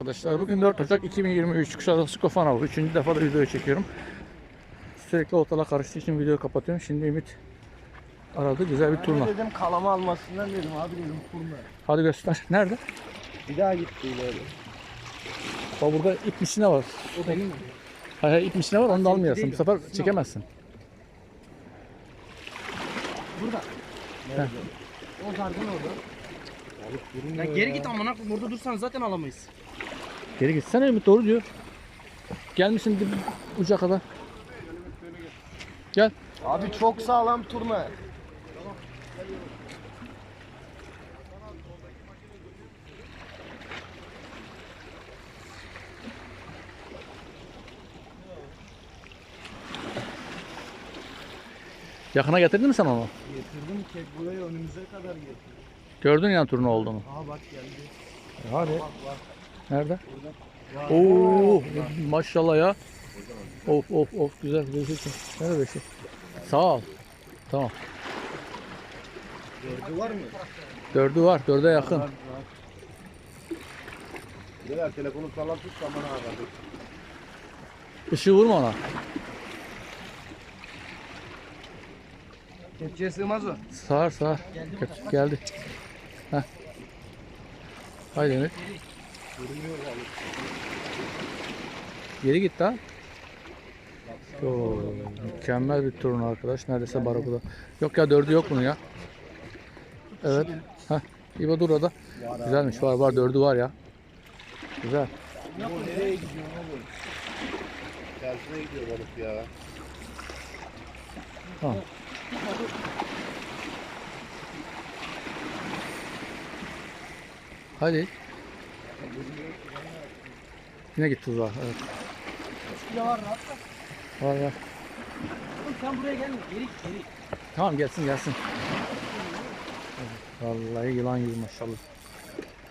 Arkadaşlar bugün 4 Ocak 2023 Kuşadası Kofan Avı. Üçüncü defa da video çekiyorum. Sürekli ortalığa karıştığı için videoyu kapatıyorum. Şimdi Ümit aradı. Güzel bir turna. Dedim kalama almasından dedim abi dedim kurma. Hadi göster. Nerede? Bir daha gitti ileri. Bak burada ip misine var. O benim mi? Hayır hayır ip misine var onu da almayasın. değil Bu sefer çekemezsin. Burada. Nerede? O zargın orada. Ya geri git amına koyayım burada dursan zaten alamayız. Geri gitsene Ümit doğru diyor. Gelmişsin dip uca kadar. Gel. Abi çok sağlam turna. Yakına getirdin mi sen onu? Getirdim kek buraya önümüze kadar getirdim. Gördün ya turna olduğunu. Aa bak geldi. Hadi. Bak bak. Nerede? Oo maşallah ya. Of of of güzel beşik. Nerede beşik? Sağ ol. Tamam. Gördü var mı? Dördü var. Dörde yakın. Beyler telefonu sağlam tut zaman ağabey. Işığı vurma ona. Kepçeye sığmaz o. Sağır sağır. Gel- Geldi. Heh. Haydi Emir. Geri git daha. Oo, mükemmel bir turun arkadaş. Neredeyse barakuda. Yok ya dördü yok bunun ya. Evet. Heh. İbo dur orada. Güzelmiş var var dördü var ya. Güzel. Tersine gidiyor balık ya. Tamam. Hadi. Yine gitti tuzağa. Evet. Kilo var rahat da. Var var. Oğlum sen buraya gelme. Geri geri. Tamam gelsin gelsin. Vallahi yılan gibi maşallah.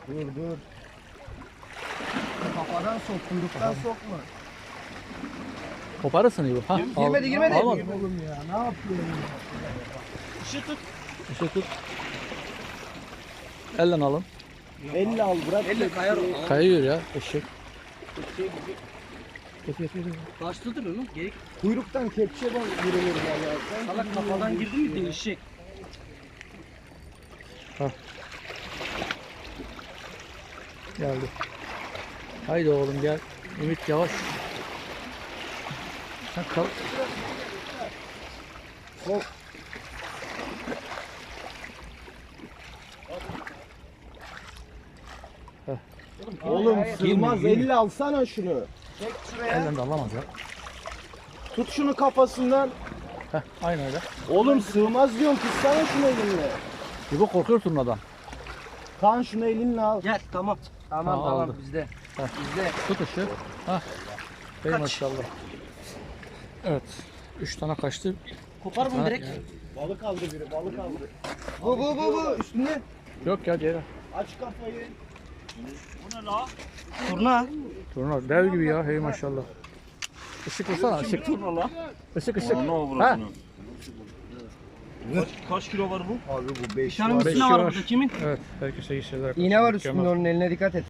Dur dur. Kafadan sok, kuyruktan sokma. Koparırsın İbo. Ha, al- Girmedi girmedi. Almadın. Oğlum ya ne yapıyorsun ya? Işığı tut. İşte tut. Elden alın. Elle al bırak. Elle kayar o. Kayıyor ya eşek. Getir getir getir. Başladır onu. Gerek. Kuyruktan kepçe bak vurulur valla. Sen Salak kafadan girdi mi değişecek. Geldi. Haydi oğlum gel. Ümit yavaş. Sen kal. Oğlum sığmaz elle alsana şunu. Çek şuraya. Elden de alamaz ya. Tut şunu kafasından. Heh, aynı öyle. Oğlum sığmaz diyorum tutsana şunu elinle. İbo korkuyor turnadan. Kaan şunu elinle al. Gel tamam. Tamam Ha, tamam aldı. bizde. Heh. Bizde. Tut ışığı. Hah. Ey maşallah. Evet. Üç tane kaçtı. Kopar bunu Ha, direkt. Balık aldı biri balık aldı. Bu bu bu bu üstünde. Yok ya diğeri. Aç kafayı. Turna. Turna dev gibi ya. Hey maşallah. Işık vursana ışık. Turna la. Işık ışık. Ne Ha? Kaç, kaç kilo var bu? Abi bu 5 Bir tane Beşi misina var var. burada kimin? Evet. Herkese iyi şeyler. İğne var üstünde onun eline dikkat et.